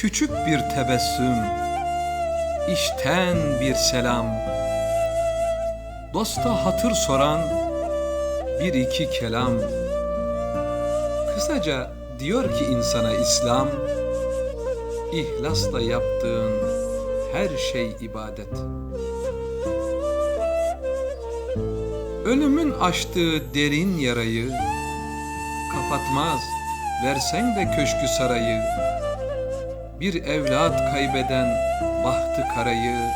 Küçük bir tebessüm, işten bir selam. Dosta hatır soran bir iki kelam. Kısaca diyor ki insana İslam, ihlasla yaptığın her şey ibadet. Ölümün açtığı derin yarayı kapatmaz versen de köşkü sarayı. Bir evlat kaybeden bahtı karayı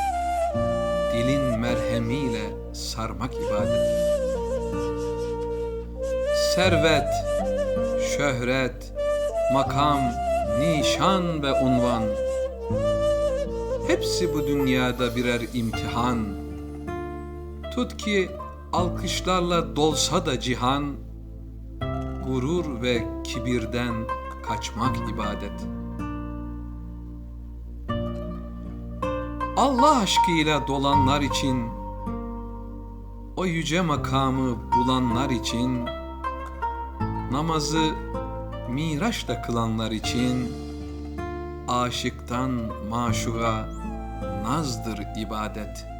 dilin merhemiyle sarmak ibadet. Servet, şöhret, makam, nişan ve unvan hepsi bu dünyada birer imtihan. Tut ki alkışlarla dolsa da cihan, gurur ve kibirden kaçmak ibadet. Allah aşkıyla dolanlar için, o yüce makamı bulanlar için, namazı miraçla kılanlar için, aşıktan maşuğa nazdır ibadet.''